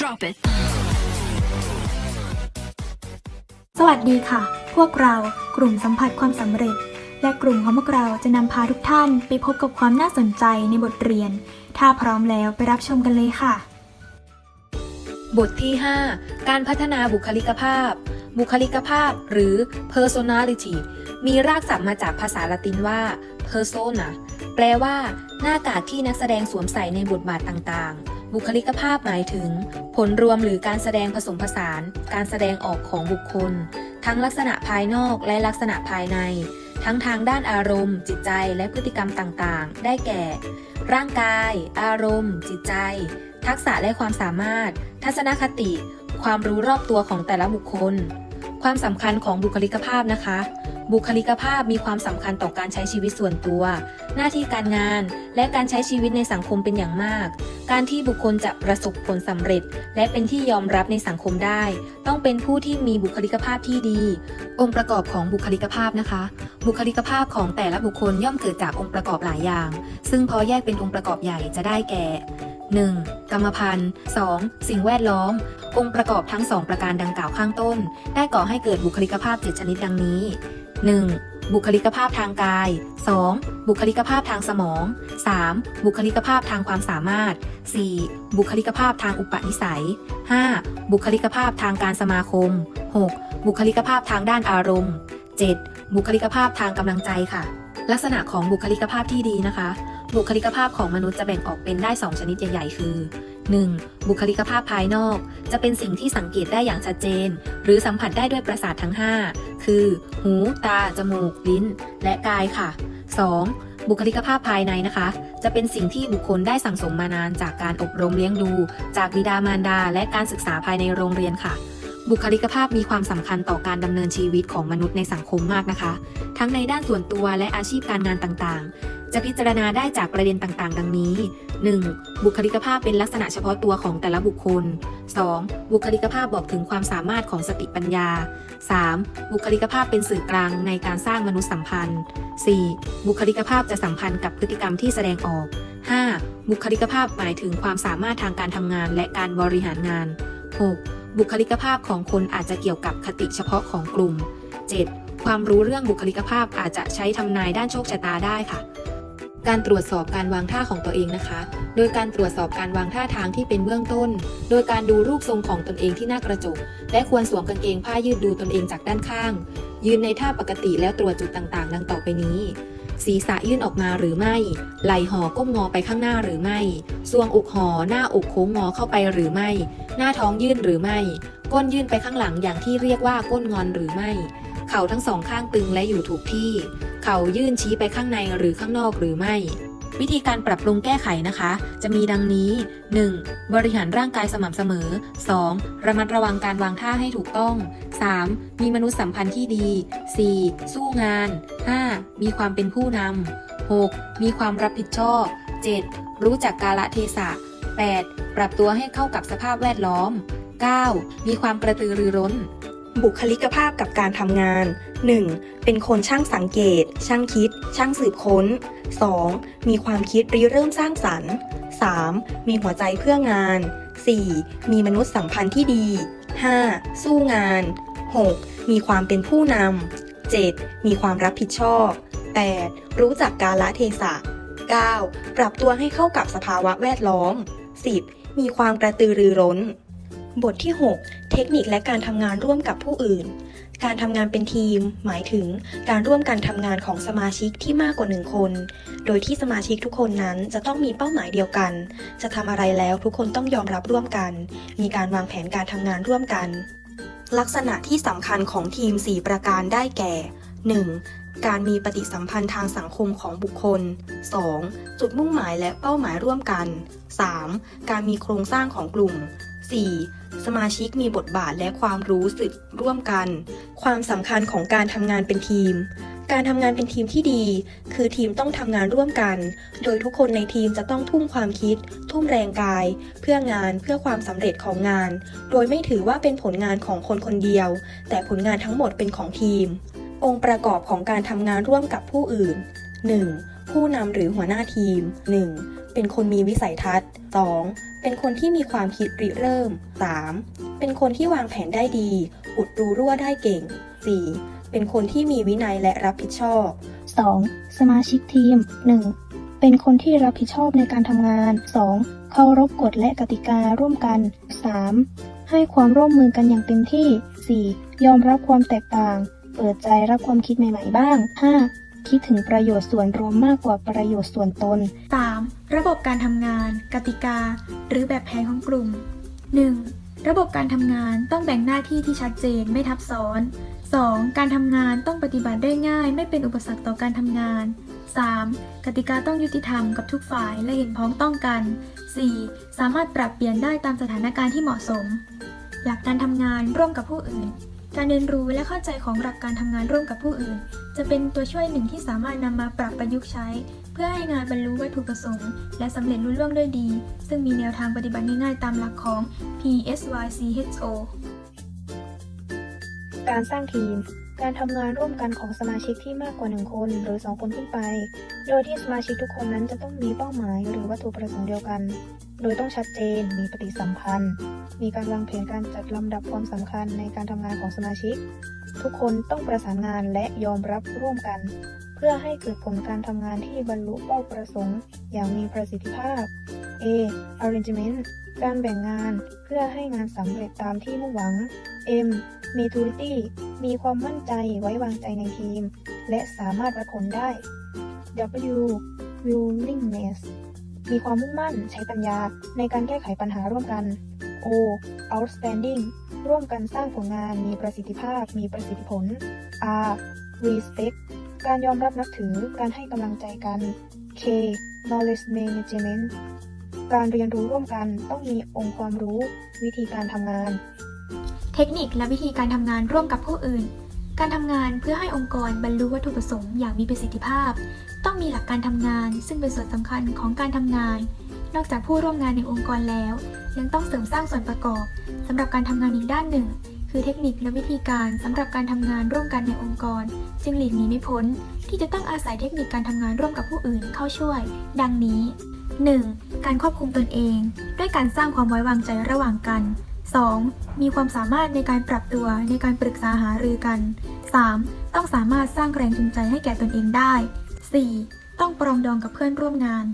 Drop it. สวัสดีค่ะ พวกเรากลุ่มสัมผัสความสำเร็จ และกลุ่มของพวกเราจะนำพาทุกท่านไปพบกับความน่าสนใจในบทเรียน ถ้าพร้อมแล้วไปรับชมกันเลยค่ะ บทที่ 5 การพัฒนาบุคลิกภาพ บุคลิกภาพหรือ personality มีรากศัพท์มาจากภาษาละตินว่า persona แปลว่า หน้ากากที่นักแสดงสวมใส่ในบทบาทต่างๆ บุคลิกภาพหมายถึง ผลรวมหรือการแสดงผสมผสาน การแสดงออกของบุคคล ทั้งลักษณะภายนอกและลักษณะภายใน ทั้งทางด้านอารมณ์ จิตใจและพฤติกรรมต่างๆ ได้แก่ ร่างกาย อารมณ์ จิตใจ ทักษะและความสามารถ ทัศนคติ ความรู้รอบตัวของแต่ละบุคคล ความสำคัญของบุคลิกภาพนะคะ บุคลิกภาพมีความสำคัญต่อการใช้ชีวิตส่วนตัว หน้าที่การงาน และการใช้ชีวิตในสังคมเป็นอย่างมาก การที่บุคคลจะประสบผลสำเร็จ และเป็นที่ยอมรับในสังคมได้ ต้องเป็นผู้ที่มีบุคลิกภาพที่ดี องค์ประกอบของบุคลิกภาพนะคะ บุคลิกภาพของแต่ละบุคคลย่อมเกิดจากองค์ประกอบหลายอย่าง ซึ่งพอแยกเป็นองค์ประกอบใหญ่จะได้แก่ 1. กรรมพันธุ์ 2. สิ่งแวดล้อม องค์ประกอบทั้ง 2 ประการดังกล่าวข้างต้น ได้ก่อให้เกิดบุคลิกภาพ 7 ชนิดดังนี้ 1. บุคลิกภาพทางกาย 2. บุคลิกภาพทางสมอง 3. บุคลิกภาพทางความสามารถ 4. บุคลิกภาพทางอุปนิสัย 5. บุคลิกภาพทางการสมาคม 6. บุคลิกภาพทางด้านอารมณ์ 7. บุคลิกภาพทางกำลังใจค่ะ ลักษณะของบุคลิกภาพที่ดีนะคะ บุคลิกภาพของมนุษย์จะแบ่งออกเป็นได้ 2 ชนิดใหญ่ ๆ คือ 1. บุคลิกภาพภายนอก จะเป็นสิ่งที่สังเกตได้อย่างชัดเจน หรือสัมผัสได้ด้วยประสาททั้ง 5 คือ หู ตา จมูก ลิ้น และกายค่ะ 2. บุคลิกภาพภายในนะคะ จะเป็นสิ่งที่บุคคลได้สั่งสมมานานจากการอบรมเลี้ยงดู จากบิดามารดา และการศึกษาภายในโรงเรียนค่ะ บุคลิกภาพมีความสำคัญต่อการดำเนินชีวิตของมนุษย์ในสังคมมากนะคะ ทั้งในด้านส่วนตัวและอาชีพการงานต่างๆ จะพิจารณาได้จากประเด็นต่างๆ ดังนี้ 1. บุคลิกภาพเป็นลักษณะเฉพาะตัวของแต่ละบุคคล 2. บุคลิกภาพบอกถึงความสามารถของสติปัญญา 3. บุคลิกภาพเป็นสื่อกลางในการสร้างมนุษยสัมพันธ์ 4. บุคลิกภาพจะสัมพันธ์กับพฤติกรรมที่แสดงออก 5. บุคลิกภาพหมายถึงความสามารถทางการทำงานและการบริหารงาน 6. บุคลิกภาพของคนอาจจะเกี่ยวกับคติเฉพาะของกลุ่ม 7. ความรู้เรื่องบุคลิกภาพอาจจะใช้ทำนายด้านโชคชะตาได้ค่ะ การตรวจสอบการวางท่าของตัวเองนะคะ โดยการตรวจสอบการวางท่าทางที่เป็นเบื้องต้น โดยการดูรูปทรงของตนเองที่หน้ากระจก และควรสวมกางเกงผ้ายืดดูตนเองจากด้านข้าง ยืนในท่าปกติแล้วตรวจจุดต่างๆ ดังต่อไปนี้ ศีรษะยื่นออกมาหรือไม่ ไหล่ห่อก้มงอไปข้างหน้าหรือไม่ซวงอกห่อหน้าอกโค้งงอเข้าไปหรือไม่ หน้าท้องยื่นหรือไม่ ก้นยื่นไปข้างหลังอย่างที่เรียกว่าก้นงอนหรือไม่ เข่าทั้งสองข้างตึงและอยู่ถูกที่ เข่ายื่นชี้ไปข้างในหรือข้างนอกหรือไม่ วิธีการปรับปรุงแก้ไขนะคะ จะมีดังนี้ 1. บริหารร่างกายสม่ำเสมอ 2. ระมัดระวังการวางท่าให้ถูกต้อง 3. มีมนุษยสัมพันธ์ที่ดี 4. สู้งาน 5. มีความเป็นผู้นำ 6. มีความรับผิดชอบ 7. รู้จักกาลเทศะ 8. ปรับตัวให้เข้ากับสภาพแวดล้อม 9. มีความกระตือรือร้น บุคลิกภาพกับการทำงาน 1. เป็นคนช่างสังเกต ช่างคิด ช่างสืบค้น 2. มีความคิดริเริ่มสร้างสรรค์ 3. มีหัวใจเพื่องาน 4. มีมนุษยสัมพันธ์ที่ดี 5. สู้งาน 6. มีความเป็นผู้นำ 7. มีความรับผิดชอบ 8. รู้จักกาลเทศะ 9. ปรับตัวให้เข้ากับสภาวะแวดล้อม 10. มีความกระตือรือร้น บทที่ 6 เทคนิคและการทำงานร่วมกับผู้อื่น การทำงานเป็นทีม หมายถึงการร่วมกันทำงานของสมาชิกที่มากกว่าหนึ่งคน โดยที่สมาชิกทุกคนนั้นจะต้องมีเป้าหมายเดียวกัน จะทำอะไรแล้วทุกคนต้องยอมรับร่วมกัน มีการวางแผนการทำงานร่วมกัน ลักษณะที่สำคัญของทีม 4 ประการได้แก่ 1. การมีปฏิสัมพันธ์ทางสังคมของบุคคล 2. จุดมุ่งหมายและเป้าหมายร่วมกัน 3. การมีโครงสร้างของกลุ่ม 4. สมาชิกมีบทบาทและความรู้สึกร่วมกัน ความสำคัญของการทำงานเป็นทีม การทำงานเป็นทีมที่ดี คือทีมต้องทำงานร่วมกัน โดยทุกคนในทีมจะต้องทุ่มความคิด ทุ่มแรงกาย เพื่องานเพื่อความสำเร็จของงาน โดยไม่ถือว่าเป็นผลงานของคนคนเดียว แต่ผลงานทั้งหมดเป็นของทีม องค์ประกอบของการทำงานร่วมกับผู้อื่น 1. ผู้นำหรือหัวหน้าทีม 1. เป็นคนมีวิสัยทัศน์ 2. เป็นเป็นคนที่มีความคิดริเริ่ม 3. เป็นคนที่วางแผนได้ดี อุดรูรั่วได้เก่ง 4. เป็นคนที่มีวินัยและรับผิดชอบ 2. สมาชิกทีม 1. เป็นคนที่รับผิดชอบในการทำงาน 2. เคารพกฎและกติการ่วมกัน 3. ให้ความร่วมมือกันอย่างเต็มที่ 4. ยอมรับความแตกต่าง เปิดใจรับความคิดใหม่ ๆ บ้าง 5. คิดถึงประโยชน์ส่วนรวมมากกว่าประโยชน์ส่วนตน 3. ระบบการทำงาน กติกา หรือแบบแผนของกลุ่ม 1. ระบบการทำงานต้องแบ่งหน้าที่ที่ชัดเจนไม่ทับซ้อน 2. การทำงานต้องปฏิบัติได้ง่าย ไม่เป็นอุปสรรคต่อการทำงาน 3. กติกาต้องยุติธรรมกับทุกฝ่ายและเห็นพ้องต้องกัน 4. สามารถปรับเปลี่ยนได้ตามสถานการณ์ที่เหมาะสม หลักการทำงานร่วมกับผู้อื่น การเรียนรู้และเข้าใจของหลักการทำงานร่วมกับผู้อื่น จะเป็นตัวช่วยหนึ่งที่สามารถนำมาปรับประยุกต์ใช้ เพื่อให้งานบรรลุวัตถุประสงค์ และสำเร็จรุ่ล่วงด้วยดี ซึ่งมีแนวทางปฏิบัติง่ายๆตามหลักของ PSYCHO การสร้างทีม การทำงานร่วมกันของสมาชิกที่มากกว่า 1 คนหรือ 2 คนขึ้นไป โดยที่สมาชิกทุกคนนั้นจะต้องมีเป้าหมายหรือวัตถุประสงค์เดียวกัน โดยต้องชัดเจน มีปฏิสัมพันธ์ มีการวางแผนการจัดลำดับความสำคัญในการทำงานของสมาชิก ทุกคนต้องประสานงานและยอมรับร่วมกัน เพื่อให้เกิดผลการทำงานที่บรรลุเป้าประสงค์อย่างมีประสิทธิภาพ A arrangement การแบ่งงานเพื่อให้งานสำเร็จตามที่มุ่งหวัง M maturity มีความมั่นใจไว้วางใจในทีม และสามารถวัดผลได้ W willingness มีความมุ่งมั่นใช้ปัญญาในการแก้ไขปัญหาร่วมกัน O outstanding ร่วมกันสร้างผลงานมีประสิทธิภาพมีประสิทธิผล R respect การยอมรับนับถือ การให้กำลังใจกัน K knowledge management การเรียนรู้ร่วมกันต้องมีองค์ความรู้ วิธีการทำงาน เทคนิคและวิธีการทำงานร่วมกับผู้อื่น การทำงานเพื่อให้องค์กรบรรลุวัตถุประสงค์อย่างมีประสิทธิภาพ ต้องมีหลักการทำงาน ซึ่งเป็นส่วนสำคัญของการทำงาน นอกจากผู้ร่วมงานในองค์กรแล้ว ยังต้องเสริมสร้างส่วนประกอบสำหรับการทำงานอีกด้านหนึ่ง คือเทคนิคและวิธีการสำหรับการทำงานร่วมกันในองค์กร จึงหลีกหนีไม่พ้น ที่จะต้องอาศัยเทคนิคการทำงานร่วมกับผู้อื่นเข้าช่วย ดังนี้ 1. การควบคุมตนเอง ด้วยการสร้างความไว้วางใจระหว่างกัน 2. มีความสามารถในการปรับตัวในการปรึกษาหารือกัน 3. ต้องสามารถสร้างแรงจูงใจให้แก่ตนเองได้ 4. ต้องปรองดองกับเพื่อนร่วมงาน